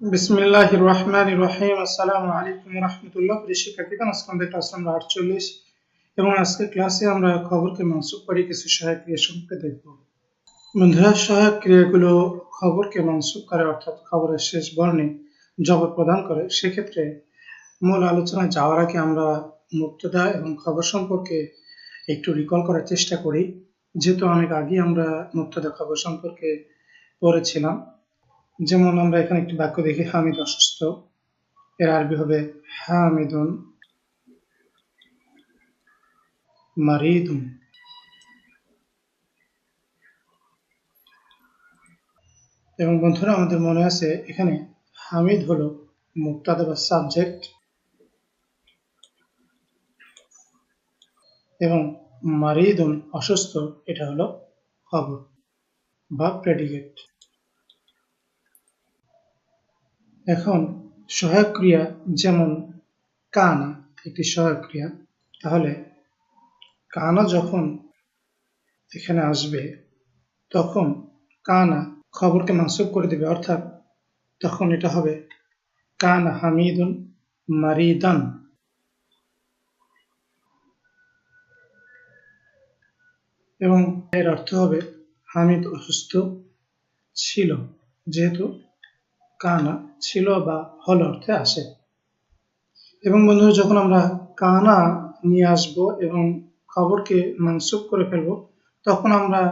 বিসমিল্লাহ রহমান রহিম আসসালামু আলাইকুম রহমতুল্লাহ প্রিয় শিক্ষার্থীগণ, আজকে আমাদের ক্লাস নাম্বার আটচল্লিশ এবং আজকের ক্লাসে আমরা খবরকে মানসুক করে কিছু সহায়ক ক্রিয়া সম্পর্কে দেখব। বন্ধুরা, সহায়ক ক্রিয়াগুলো খবরকে মানসুক করে, অর্থাৎ খবরের শেষ বর্ণে জবাব প্রদান করে। সেক্ষেত্রে মূল আলোচনায় যাওয়ার আগে আমরা মুক্তদা এবং খবর সম্পর্কে একটু রিকল করার চেষ্টা করি। যেহেতু অনেক আগে আমরা মুক্তদা খবর সম্পর্কে পড়েছিলাম যেমন আমরা এখানে একটি বাক্য দেখি, হামিদ অসুস্থ। এর আরবি হবে হামিদুন, মারিদুন। এবং বন্ধুরা, আমাদের মনে আছে এখানে হামিদ হলো মুক্তাদা বা সাবজেক্ট এবং মারিদুন অসুস্থ, এটা হলো খবর বা প্রেডিকেট এখন সহায়ক ক্রিয়া যেমন কানা একটি সহায়ক ক্রিয়া তাহলে কানা যখন এখানে আসবে, তখন কানা খবরকে মাসুক করে দেবে, অর্থাৎ তখন এটা হবে কানা হামিদুন মারিদান। এবং এর অর্থ হবে হামিদ অসুস্থ ছিল, যেহেতু কানা ছিল বা হল অর্থে আসে এবং বন্ধুরা যখন আমরা কানা নিয়ে আসব এবং খবরকে মানসুব করে ফেলব, তখন আমরা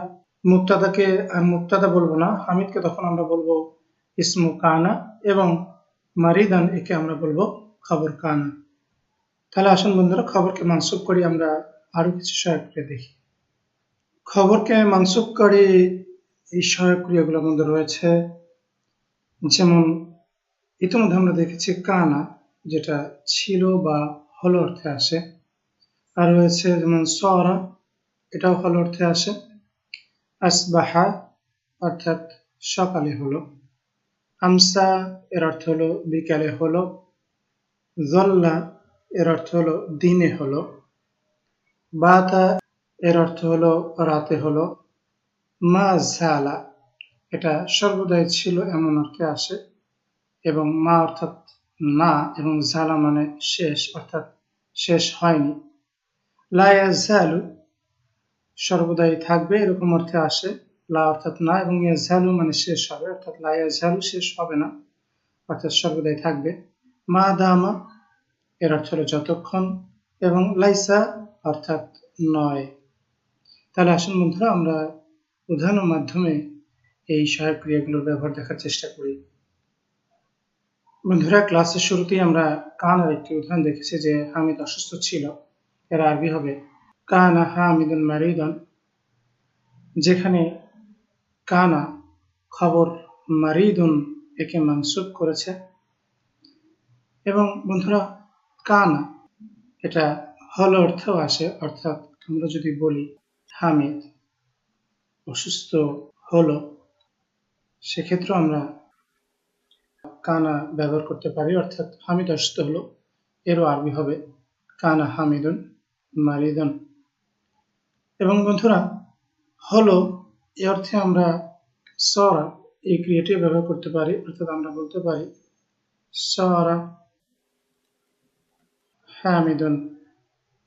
মুক্তাদাকে, মুক্তাদা বলব না, হামিদকে তখন আমরা বলব ইসমু কানা এবং মারিদান একে আমরা বলব খবর কানা। তাহলে আসুন বন্ধুরা, খবরকে মানসুব করি, আমরা আরও কিছু সহায়ক ক্রিয়া দেখি। খবরকে মানসুব করে, এই সহায়ক ক্রিয়াগুলোর মধ্যে রয়েছে। যেমন ইতিমধ্যে আমরা দেখেছি কানা, যেটা ছিল বা হল অর্থে আসে। আর রয়েছে যেমন সরা, এটাও হল অর্থে আসে। আসবাহা, অর্থাৎ সকালে হলো। আমসা, এর অর্থ হলো বিকালে হলো। জল্লা, এর অর্থ হলো দিনে হলো। বাতা, এর অর্থ হলো রাতে হলো। মা ঝালা এটা সর্বদাই ছিল এমন অর্থে আসে এবং মা অর্থাৎ না এবং জালা মানে শেষ, অর্থাৎ শেষ হয়নি। লায়া ঝালু সর্বদাই থাকবে, এরকম অর্থে আসে। লা অর্থাৎ না এবং ঝালু মানে শেষ হবে, অর্থাৎ লায়া ঝালু শেষ হবে না, অর্থাৎ সর্বদাই থাকবে। মা দামা, এর অর্থ হলো যতক্ষণ, এবং লাইসা অর্থাৎ নয়। তাহলে আসুন বন্ধুরা, আমরা উদাহরণের মাধ্যমে এই সহায়ক ক্রিয়াগুলোর ব্যবহার দেখার চেষ্টা করি। বন্ধুরা, ক্লাসের শুরুতেই আমরা কানার একটি উদাহরণ দেখেছি যে হামিদ অসুস্থ ছিল, এর আরবি হবে, কানা হামিদুন মারিদন যেখানে কানা খবর মারিদুন একে মানসুব করেছে। এবং বন্ধুরা, কানা এটা হল অর্থেও আসে, অর্থাৎ আমরা যদি বলি হামিদ অসুস্থ হলো সেক্ষেত্রে আমরা কানা ব্যবহার করতে পারি, অর্থাৎ হামিদ অসুস্থ হলো, এরও আরবি হবে, কানা হামিদুন মারিদুন। এবং বন্ধুরা, হলো, এ অর্থে আমরা সরা, এই ক্রিয়েটিভ ব্যবহার করতে পারি, অর্থাৎ আমরা বলতে পারি সরা হামিদুন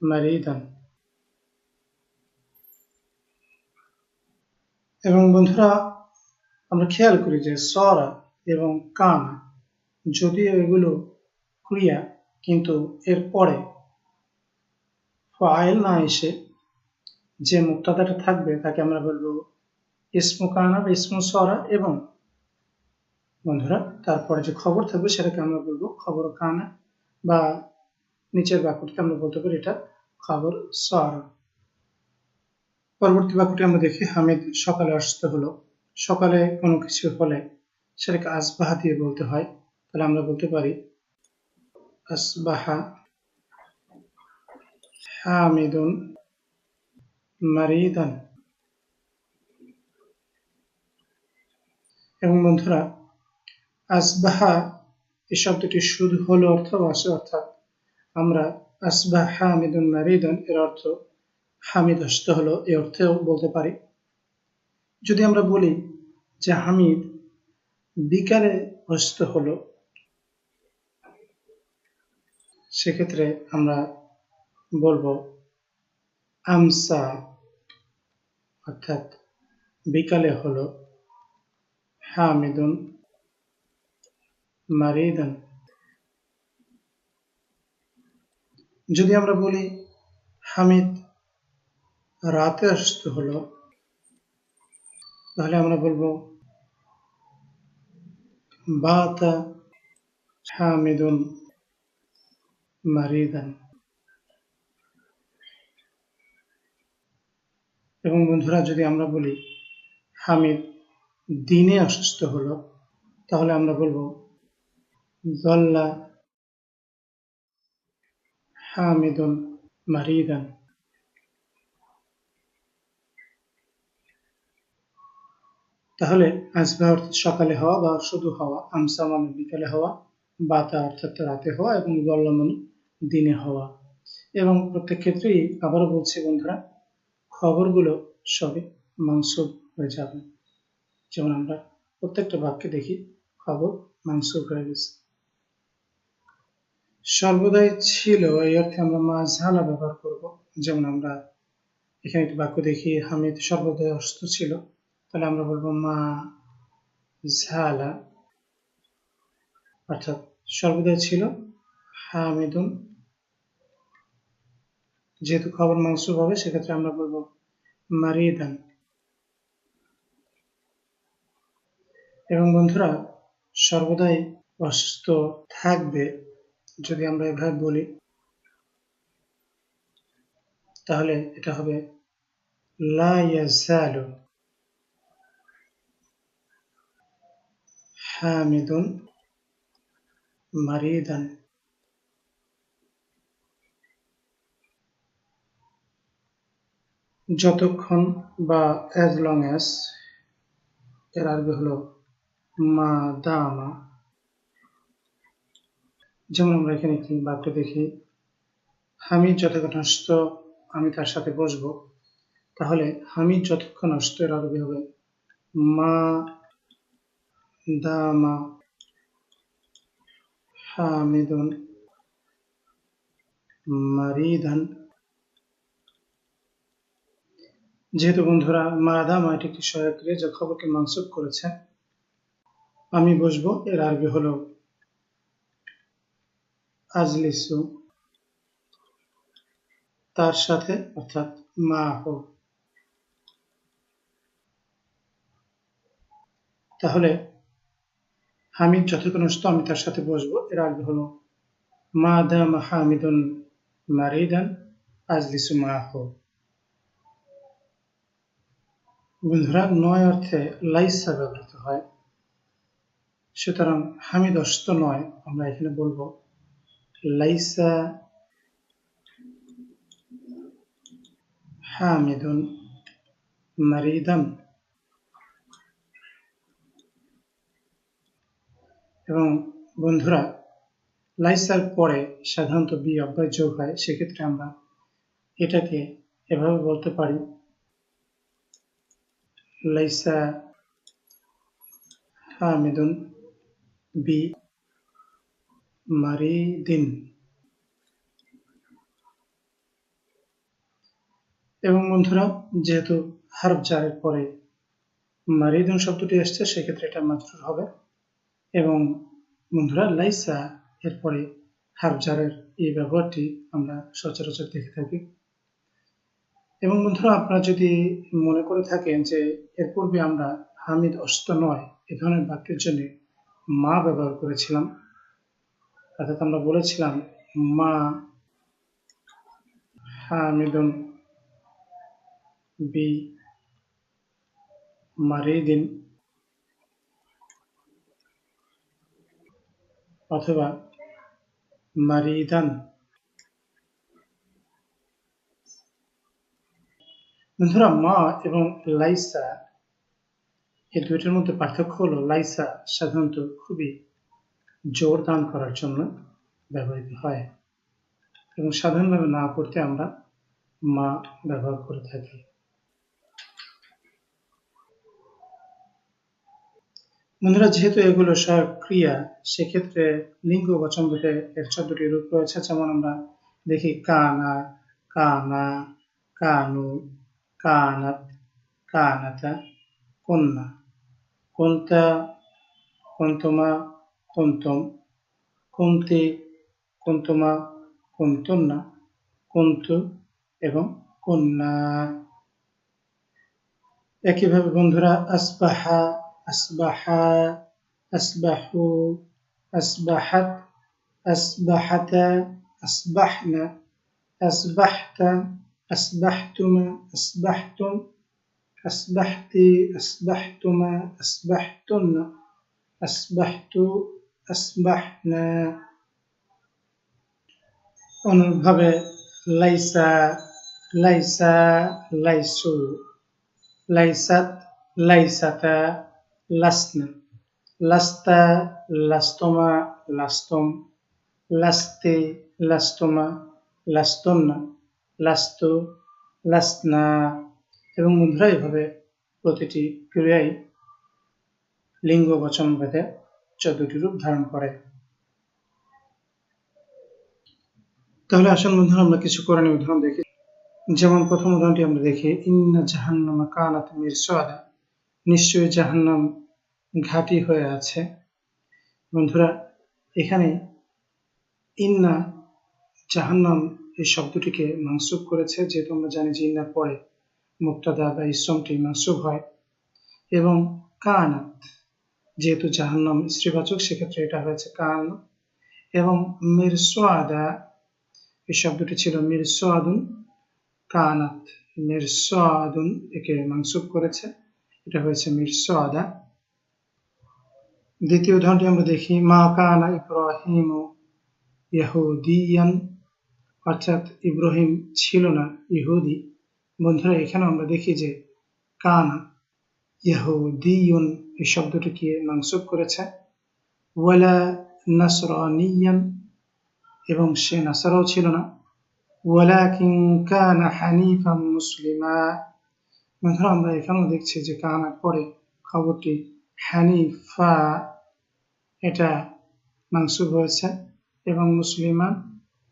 মারিদান। এবং বন্ধুরা আমরা খেয়াল করি যে সরা এবং কানা যদিও এগুলো ক্রিয়া, কিন্তু এর পরে ফাইল না এসে যে মুক্তাদাটা থাকবে, তাকে আমরা বলব ইসমু কানা বা ইসমু সরা এবং বন্ধুরা, তারপরে যে খবর থাকবে সেটাকে আমরা বলব খবর কানা বা নিচের বাক্যটিকে আমরা বলতে পারি এটা খবর সরা। পরবর্তী বাক্যটি আমরা দেখি, হামিদ সকালে অসুস্থ হলো। সকালে কোনো কিছু হলে সেটাকে আসবাহা দিয়ে বলতে হয়, তাহলে আমরা বলতে পারি আসবাহা হামিদুন মারিদান। এবং বন্ধুরা, আসবাহা এই শব্দটি শুধু হলো অর্থ আসে অর্থাৎ আমরা আসবাহ হামিদুন মারিদান, এর অর্থ হামিদ অসুস্থ হলো, এই অর্থেও বলতে পারি। যদি আমরা বলি যে হামিদ বিকারে অসুস্থ হলো, সেক্ষেত্রে আমরা বলব আমসা, অর্থাৎ বিকালে হলো হামিদুন মারিদান। যদি আমরা বলি হামিদ রাতে অসুস্থ হলো তাহলে আমরা বলব, বাতা মারিদান। এবং বন্ধুরা, যদি আমরা বলি হামিদ দিনে অসুস্থ হলো, তাহলে আমরা বলব জল্লা হামিদুন মারিদান। তাহলে আসবা অর্থাৎ সকালে হওয়া বা শুধু হওয়া আমসা মানে বিকালে হওয়া বাতা অর্থাৎ রাতে হওয়া এবং জল্লা মানে দিনে হওয়া। এবং প্রত্যেক ক্ষেত্রেই আবারও বলছি বন্ধুরা, খবরগুলো সবই মাংসুব হয়ে যাবে। যেমন আমরা প্রত্যেকটা বাক্যে দেখি, খবর মাংসুব হয়ে গেছে। সর্বদাই ছিল, এই অর্থে আমরা মা ঝালা ব্যবহার করব। যেমন আমরা এখানে একটি বাক্য দেখি, হামিদ সর্বদাই অসুস্থ ছিল। তাহলে আমরা বলব মা ঝালা। অর্থাৎ সর্বদাই ছিল হামিদুন। যেহেতু খবর মাংসুব হবে, সেক্ষেত্রে আমরা বলব মারিদান। এবং বন্ধুরা, সর্বদাই অসুস্থ থাকবে যদি আমরা এভাবে বলি। তাহলে এটা হবে লা ইয়াজালু। হামিদুন মারিদান যতক্ষণ বা অ্যাজ লং অ্যাজ এর আরবি হলো মা দামা যেমন আমরা এখানে একটি বাক্য দেখি, হামিদ যতক্ষণ অসুস্থ, আমি তার সাথে বসবো। তাহলে হামিদ যতক্ষণ অসুস্থ এর আরবি হবে মা দামা হামিদুন মারিদান। যেহেতু বন্ধুরা মাদামা এটি একটি সহায়ক ক্রিয়া যা খবরকে মানসুব করেছে। আমি বসবো এর আরবি হলো আজলিসু। তার সাথে অর্থাৎ মা হো। তাহলে হামিদ যতক্ষণ আসতো আমি তার সাথে বসবো এর আরবি হলো মা দামা হামিদুন মারিদান আজলিসু মা হো বন্ধুরা নয় অর্থে লাইসা ব্যবহৃত হয় সুতরাং হামিদ অস্ত নয় আমরা এখানে বলব লাইসা হামিদুন মারিদান এবং বন্ধুরা লাইসার পরে সাধারণত বি অব্যয় যোগ হয়, সেক্ষেত্রে আমরা এটাকে এভাবে বলতে পারি লাইসা হামিদুন বি মারিদিন এবং বন্ধুরা, যেহেতু হারফ জারের পরে মারিদুন শব্দটি আসছে, সেক্ষেত্রে এটা মাজরুর হবে। এবং বন্ধুরা, লাইসা এরপরে হারফ জারের এই ব্যবহারটি আমরা সচরাচর দেখে থাকি। এবং বন্ধুরা, আপনারা যদি মনে করে থাকেন যে এর পূর্বে আমরা হামিদ অস্ত নয়, এ ধরনের বাক্যের জন্য মা ব্যবহার করেছিলাম। অর্থাৎ আমরা বলেছিলাম, মা হামিদুন বি মারিদিন অথবা মারিদান। বন্ধুরা, মা এবং লাইসা, এই দুইটার মধ্যে পার্থক্য হলো, লাইসা সাধারণত খুবই জোর দান করার জন্য ব্যবহৃত হয় এবং সাধারণভাবে না করতে আমরা মা ব্যবহার করে থাকি। বন্ধুরা, যেহেতু এগুলো সব ক্রিয়া, সেক্ষেত্রে লিঙ্গ বচন ভেদে এর চোদ্দটি রূপ রয়েছে। যেমন আমরা দেখি, কানা কানা, কানু কানাত কানাতা, কন্যা, কন্তা, কন্তমা, কন্তম, কুন্তি, কন্তমা, কুন্তন্না, কুন্তু এবং কন্যা। একইভাবে বন্ধুরা, আসবাহা আসবাহা আসবাহু আসবাহাত আসবাহাতা আসবাহনা আসবাহতা আসবাহতুমা আসবাহতুম আসবাহতি আসবাহতুমা আসবাহতুন্না আসবাহতু আসবাহনা অনুরূপভাবে লাইসা লাইসা লাইসু লাইসাত লাইসাতা লাসনা লাস্তা, লাস্তমা, লাস্তম, লাস্তে, লাস্তমা, লাস্তন্না, লাস্তু লাসনা এবং বন্ধুরা এভাবে প্রতিটি ক্রিয়াই লিঙ্গ বচন ভেদে চোদ্দটি রূপ ধারণ করে। তাহলে আসল বন্ধুরা, আমরা কিছু কোরআনী উদাহরণ দেখি। যেমন প্রথম উদাহরণটি আমরা দেখি, ইন্না জাহান্নামা কানাত মিরসাদা। নিশ্চয়ই জাহান্নাম ঘাটি হয়ে আছে। বন্ধুরা, এখানে ইন্না জাহান্নাম এই শব্দটিকে মানসুব করেছে, যেহেতু আমরা জানি যে ইন্নার পরে মুক্তাদা বা ইসমটি মানসুব হয়। এবং কানাত, যেহেতু জাহান্নাম স্ত্রীবাচক, সেক্ষেত্রে এটা হয়েছে কান। এবং মিরসাদা এই শব্দটি ছিল মিরসাদুন কানাত। মিরসাদুন একে মানসুব করেছে। এটা হয়েছে মিরসাদা দ্বিতীয় উদাহরণটি আমরা দেখি, মা কানা ইব্রাহিম ইয়াহুদিয়ান অর্থাৎ ইব্রাহিম ছিল না, ইহুদি। বন্ধুরা এখানে আমরা দেখি যে কানা ইয়াহুদিয়ুন এই শব্দটিকে মানসুব করেছে। ওয়ালা নাসরানিয়ান, এবং সে নাসারাও ছিল না। ওয়ালাকিন কানা হানিফাম মুসলিমা। বন্ধুরা, আমরা এখানেও দেখছি যে কানার পরে খবরটি হানিফা এটা মাংসুব হয়েছে এবং মুসলিমান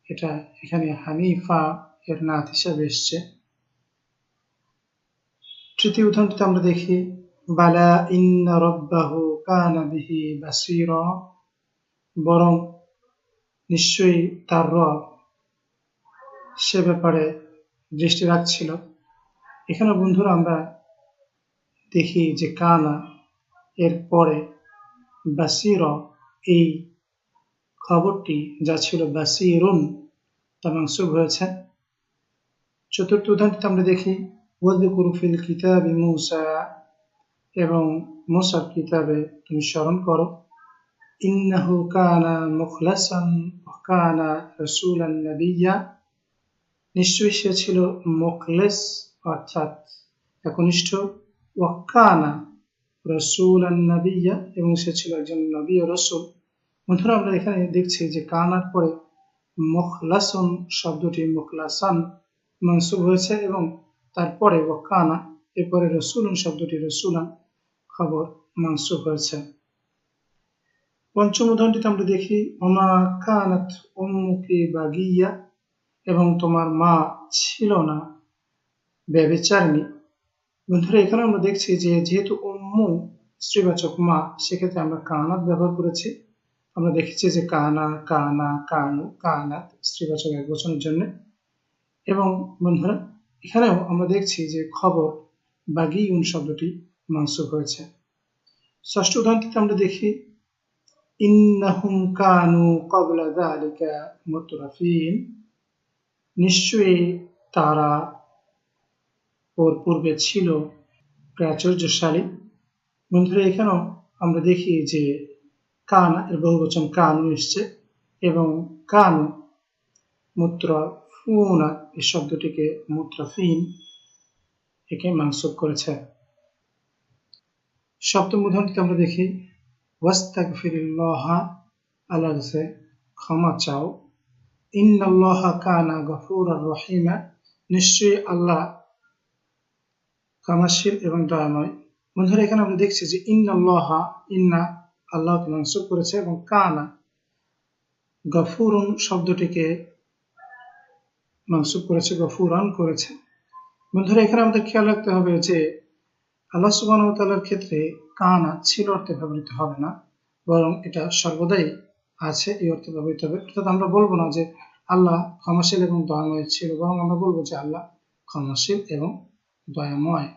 এটা এখানে হানিফা এর নাথ হিসাবে এসছে। তৃতীয় উদাহরণটিতে আমরা দেখি, বালা ইন্না রব্বাহু কানা বিহি বাসিরা, বরং নিশ্চয়ই তার রব সে ব্যাপারে দৃষ্টি রাখছিল। এখানে বন্ধুরা আমরা দেখি যে কানা এর পরে বাসির এই খবরটি যা ছিল বাসিরুন তা মাংসুব হয়েছে। চতুর্থ উদাহরণটিতে আমরা দেখি ওয়াদকুরুফিল কিতাবি মুসা এবং মুসার কিতাবে তুমি স্মরণ করো, ইন্নাহু কানা মুখলাসান কানা রসুলান নবিয়া নিশ্চয়ই সে ছিল মুখলেস অর্থাৎ একনিষ্ঠ, ওয়াক্কানা রসুল নবিয়া এবং সে ছিল একজন নবী ও রসুল। বন্ধুরা, আমরা এখানে দেখছি যে কানার পরে মখলাসন শব্দটি মুখলাসান মনসুব হয়েছে, এবং তারপরে ওয়াক্কানা, এরপরে রসুলন শব্দটি রসুলান খবর মনসুব হয়েছে। পঞ্চম উদাহরণটিতে আমরা দেখি, ওমা কানাত উম্মুকি বাগিয়া এবং তোমার মা ছিল না। ব্যবিচারিণী। বন্ধুরা, এখানে আমরা দেখছি যে যেহেতু উম্মু স্ত্রীবাচক মা, সেক্ষেত্রে আমরা কানাত ব্যবহার করেছি। আমরা দেখেছি যে কানা কানা, কানু, কানাত স্ত্রীবাচক এক বছরের জন্য। এবং বন্ধুরা, এখানেও আমরা দেখছি যে খবর বাগি উন শব্দটি মাংসুক হয়েছে। ষষ্ঠ উদাহরণটিতে আমরা দেখি, ইন্নাহুম কানু কবলা দালিকা মুতরাফিন। নিশ্চয়ই তারা ওর পূর্বে ছিল প্রাচুর্যশালী। বন্ধুরা, এখানেও আমরা দেখি যে কান এর বহুবচন কানু এসছে এবং কানু মুত্রা ফুনা এই শব্দটিকে মুত্রাফিন একে মাংসব করেছে। সপ্তম উদাহরণটিতে আমরা দেখি ওয়াস্তাক ওয়াস্তাগফিরুল্লাহ আল্লাহ ক্ষমা চাও। ইন্নাল্লাহ কানা গফুরার রহিমা নিশ্চয়ই আল্লাহ ক্ষমাশীল এবং দয়াময়। বন্ধুরা, এখানে আমরা দেখছি যে ইন্নাল্লাহা, ইন্না আল্লাহ মানসুব করেছে এবং কানা গফুরুন শব্দটিকে মানসুব করেছে, গফুরান করেছে। বন্ধুরা, এখানে আমাদের খেয়াল রাখতে হবে যে আল্লাহ সুবাহ তাল্লার ক্ষেত্রে কানা ছিল অর্থে ব্যবহৃত হবে না, বরং এটা সর্বদাই আছে, এই অর্থে ব্যবহৃত হবে। অর্থাৎ আমরা বলব না যে আল্লাহ ক্ষমাশীল এবং দয়াময় ছিল, বরং আমরা বলব যে আল্লাহ ক্ষমাশীল এবং দয়াময়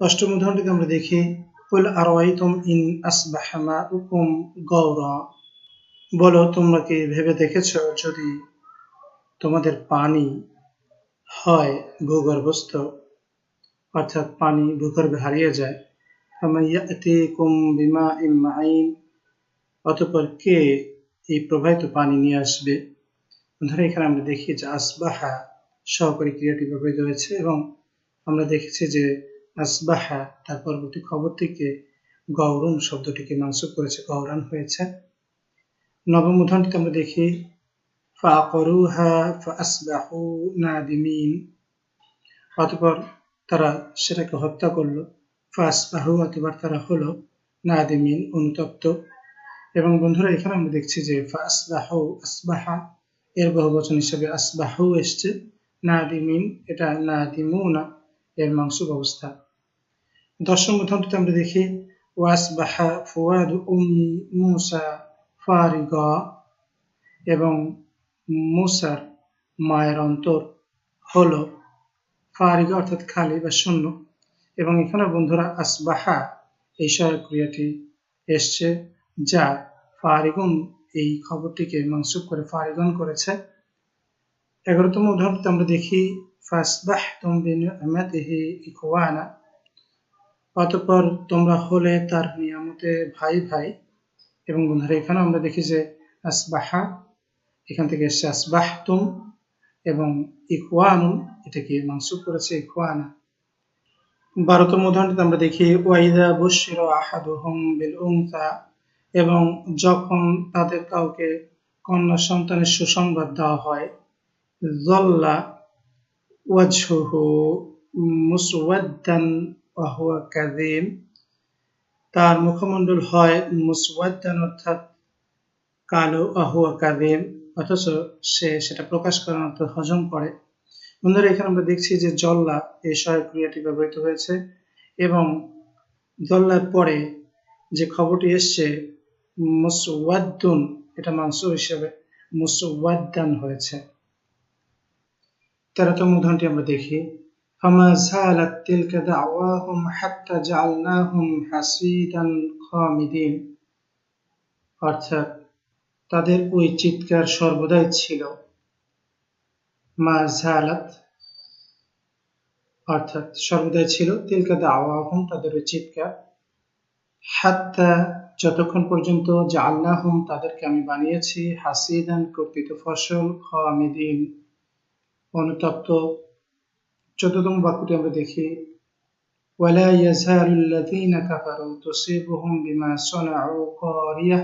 অষ্টম উদাহরণটিতে আমরা দেখি, কুল আরাইতুম ইন আসবাহা মাউকুম গওরা? বলো, তোমরা কি ভেবে দেখেছ যদি তোমাদের পানি হয় ভূগর্ভস্থ, অর্থাৎ পানি ভূগর্ভে হারিয়ে যায়? বিমা অতপর কে এই প্রবাহিত পানি নিয়ে আসবে? ধরে এখানে আমরা দেখি যে আসবাহা সহকারী ক্রিয়াটি ব্যবহৃত হয়েছে এবং আমরা দেখেছি যে আসবাহা, তার পরবর্তী খবর থেকে গৌরম শব্দটিকে মানসুক করেছে গৌরান হয়েছে। নবম উদাহরণটিতে আমরা দেখি ফাসবাহু অতঃপর তারা সেটাকে হত্যা করল। ফাসবাহু অতবার তারা হলো নাদিমিন অনুতপ্ত। এবং বন্ধুরা, এখানে আমরা দেখছি যে ফাসবাহু আসবাহা, এর বহুবচন হিসেবে আসবাহু এসছে নাদিমিন এটা নাদিমুনা এর মাংসুক অবস্থা দশম উদাহরণটিতে আমরা দেখি, ওয়াসবাহা ফুয়াদ উম্মি মুসা ফারিগা এবং মুসার মায়ের অন্তর হলো ফারিগা অর্থাৎ খালি বা শূন্য। এবং এখানে বন্ধুরা আসবাহা এই সহায়ক ক্রিয়াটি এসছে যা ফারিগুন এই খবরটিকে মনসুব করে ফারিগন করেছে। এগারোতম উদাহরণটিতে আমরা দেখি ফাসবাহ তুমবিহি ইকওয়ানা অতঃপর তোমরা হলে তার নিয়ামতে ভাই ভাই এবং বন্ধুরা এখানে আমরা দেখি যে আসবাহা, এখান থেকে এসছে আসবাহতুম এবং ইকওয়ানুন এটাকে মানসুব করেছে ইকওয়ানা বারোতম উদাহরণটিতে আমরা দেখি, ওয়াইদা বুশির আহাদুহুম বিল উনসা এবং যখন তাদের কাউকে কন্যা সন্তানের সুসংবাদ দেওয়া হয় জল্লা ওয়াজহুহু মুসওয়াদ্দান ওয়া হুয়া কাযীম তার মুখমণ্ডল হয় মুসওয়াদ্দান অর্থাৎ কালো আহুয়া কাদিম অথচ সে সেটা প্রকাশ করার অর্থ হজম করে। বন্ধুরা, এখানে আমরা দেখছি যে জল্লা এই সহায়ক ক্রিয়াটি ব্যবহৃত হয়েছে এবং জল্লার পরে যে খবরটি এসছে মুসওয়াদ্দুন এটা মাংস হিসেবে মুসওয়াদ্দান হয়েছে। তেরোতম উদাহরণটি আমরা দেখি فما زالت تلك دعواهم حتى جعلناهم حسيدا خامدين অর্থাৎ তাদের ওই চিৎকার সর্বদাই ছিল মা ঝালাত অর্থাৎ সর্বদাই ছিল তিলকা দাওয়াহুম তাদের ওই চিৎকার হাত্তা যতক্ষণ পর্যন্ত যে আল্লাহম তাদেরকে আমি বানিয়েছি হাসিদান কর্তৃত ফসল খামিদিন অনুতপ্ত চতুর্থম বাক্যটি আমরা দেখি ولا يزال الذين كفروا تصيبهم بما صنعوا قارية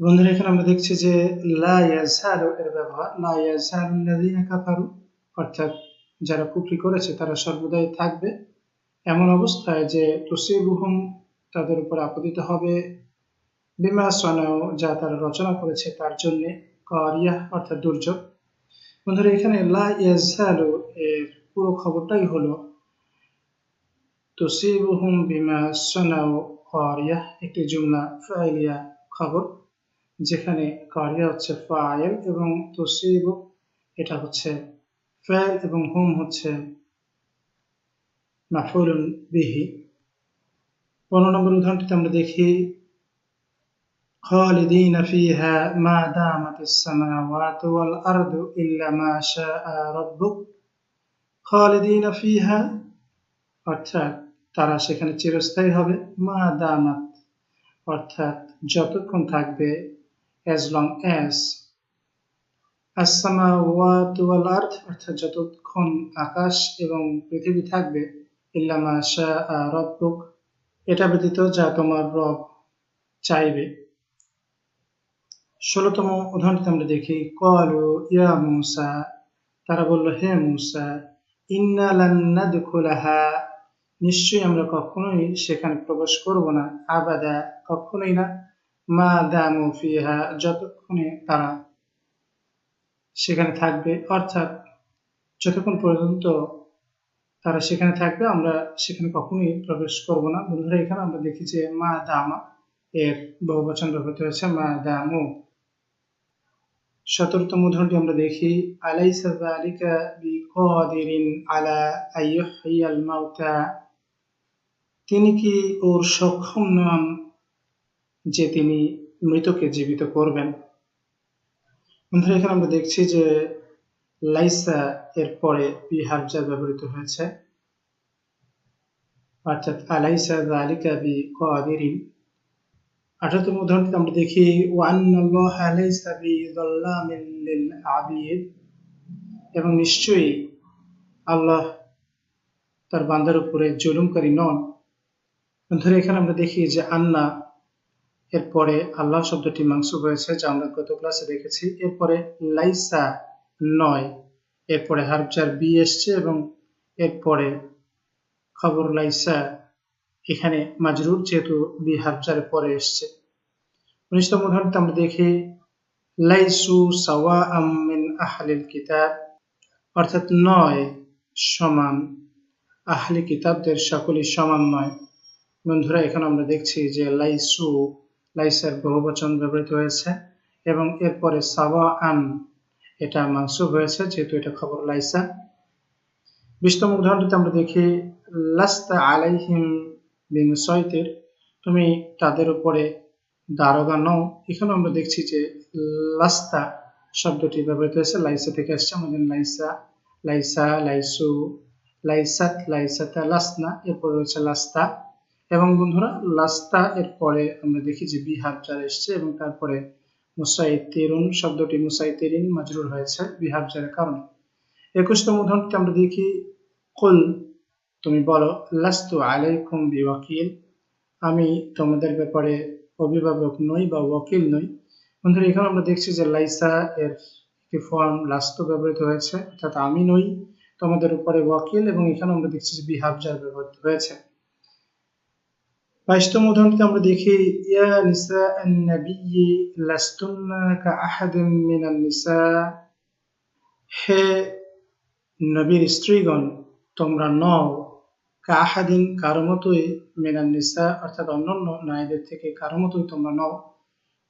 বন্ধুরা এখানে আমরা দেখছি যে লা ইয়াজহালু এর ব্যবহার লা ইয়াজহালু الذين كفروا অর্থাৎ যারা কুফরি করেছে তারা সর্বদাই থাকবে এমন অবস্থায় যে তুসিবুহুম তাদের উপর আপতিত হবে বিমা সনাও যা তারা রচনা করেছে তার জন্য কারিয়া অর্থাৎ দুর্যোগ বন্ধুরা, এখানে লা ইয়াজহালু এর পুরো খবরটাই হলো, তুসিবুহুম বিমা সনাও কারিয়া, একটি জুমলা ফাইলিয়া খবর, যেখানে কারিয়া হচ্ছে ফাইল এবং তুসিবু, এটা হচ্ছে ফাইল এবং হুম হচ্ছে মাফুলুন বিহি। পনেরো নম্বর উদাহরণটিতে আমরা দেখি خالدين فيها ما دامت السماوات والأرض إلا ما شاء ربك خالدين فيها অর্থাৎ তারা সেখানে চিরস্থায়ী হবে মা দামাত অর্থাৎ যতক্ষণ থাকবে as long as as-samawat wal ard অর্থাৎ যতক্ষণ আকাশ এবং পৃথিবী থাকবে ইল্লা মা শাআ রাব্বুক এটা ব্যতীত যা তোমার রব চাইবে ষোলতম উদাহরণটিতে আমরা দেখি, কলু, ইয়া মুসা। তারা বলল, হে মুসা, ইন্না লান নাদখুলাহা। নিশ্চয়ই আমরা কখনোই সেখানে প্রবেশ করব না, আবাদা, কখনোই না। মা দামু ফিহা। যতক্ষণে তারা সেখানে থাকবে, অর্থাৎ যতক্ষণ পর্যন্ত তারা সেখানে থাকবে, আমরা সেখানে কখনোই প্রবেশ করব না। বন্ধুরা, এখানে আমরা দেখি যে মা দামা এর বহু বহুবচন ব্যবহৃত হয়েছে, মা দামু। সতেরোতম উদাহরণটি আমরা দেখি। আলাইসা যালিকা বিকাদিরিন আলা আইয়ুহইয়াল মাউতা। তিনি কি ওর সক্ষম নন যে তিনি মৃতকে জীবিত করবেন? বন্ধুরা, এখানে আমরা দেখছি যে লাইসা এর পরে বিহার্জার ব্যবহৃত হয়েছে। অর্থাৎ আলাইসা আলিকা বি কাদিরিন আঠারোতম উদাহরণটি আমরা দেখি আবিদ এবং নিশ্চয়ই আল্লাহ তার বান্দার উপরে জুলুমকারী নন। ধরে এখানে আমরা দেখি যে আন্না, এরপরে আল্লাহ শব্দটি মাংস হয়েছে, যা আমরা গত ক্লাসে দেখেছি। এরপরে লাইসা নয়, এরপরে হারজার বি এসছে এবং এরপরে খবর লাইসা এখানে মাজরুর যেহেতু বি হারজারের পরে এসছে। উনিশতম উদাহরণে আমরা দেখি লাইসু সাওয়া আমিন আহলিল কিতাব, অর্থাৎ নয় সমান আহলি কিতাবদের সকলই সমান নয়। বন্ধুরা, এখানে আমরা দেখছি যে লাইসু, লাইসার বহুবচন ব্যবহৃত হয়েছে এবং এরপরে সাওয়া আন এটা মাংসুব হয়েছে, যেহেতু এটা খবর লাইসা। বিশতম উদাহরণটিতে আমরা দেখি, লাস্তা আলাইহিম বিন সৈতের তুমি তাদের উপরে দারোগা নও। এখানে আমরা দেখছি যে লাস্তা শব্দটি ব্যবহৃত হয়েছে। লাইসা থেকে আসছে আমাদের লাইসা লাইসা, লাইসু, লাইসাত, লাইসাতা লাসনা এরপরে রয়েছে লাস্তা। এবং বন্ধুরা, লাস্তা এর পরে আমরা দেখি যে বিহার চার এসছে এবং তারপরে মুসাইতিরুন, শব্দটি মুসাইতিরিন, মাজরুর হয়েছে বিহার চারের কারণে। একুশতম উদাহরণটি আমরা দেখি, কুল তুমি বলো, লাস্তু আলাইকুম বিওয়াকিল। আমি তোমাদের ব্যাপারে অভিভাবক নই বা ওয়াকিল নই। বন্ধুরা, এখানে আমরা দেখছি যে লাইসা এর একটি ফর্ম লাস্তু ব্যবহৃত হয়েছে, অর্থাৎ আমি নই, তোমাদের উপরে ওয়াকিল, এবং এখানে আমরা দেখছি যে বিহাবজার ব্যবহৃত হয়েছে। বাইশতম উদাহরণটিতে আমরা দেখি, ইয়া নিসা নবী লাস্তুন্না কা আহাদিম মিনান নিসা। হে নবীর স্ত্রীগণ, তোমরা নও কা আহাদিন কারও মতোই মিনান নিসা, অর্থাৎ অন্যান্য নারীদের থেকে কারও মতোই তোমরা নও।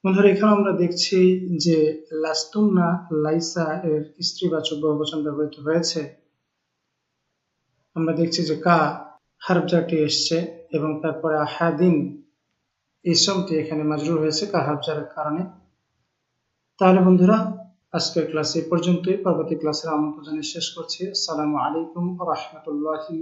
বন্ধুরা এখানে আমরা দেখছি যে লাস্তুন্না লাইসা এর স্ত্রীবাচক বহুবচন ব্যবহৃত হয়েছে। আমরা দেখছি যে কা হারবজারটি এসছে এবং তারপরে আহাদিন ইসমটি এখানে মাজরুর হয়েছে কা হারবজারের কারণে। তাহলে বন্ধুরা, আজকের ক্লাস এই পর্যন্তই। পরবর্তী ক্লাসের আমন্ত্রণ শেষ করছি। আসসালামু আলাইকুম রহমতুল্লাহি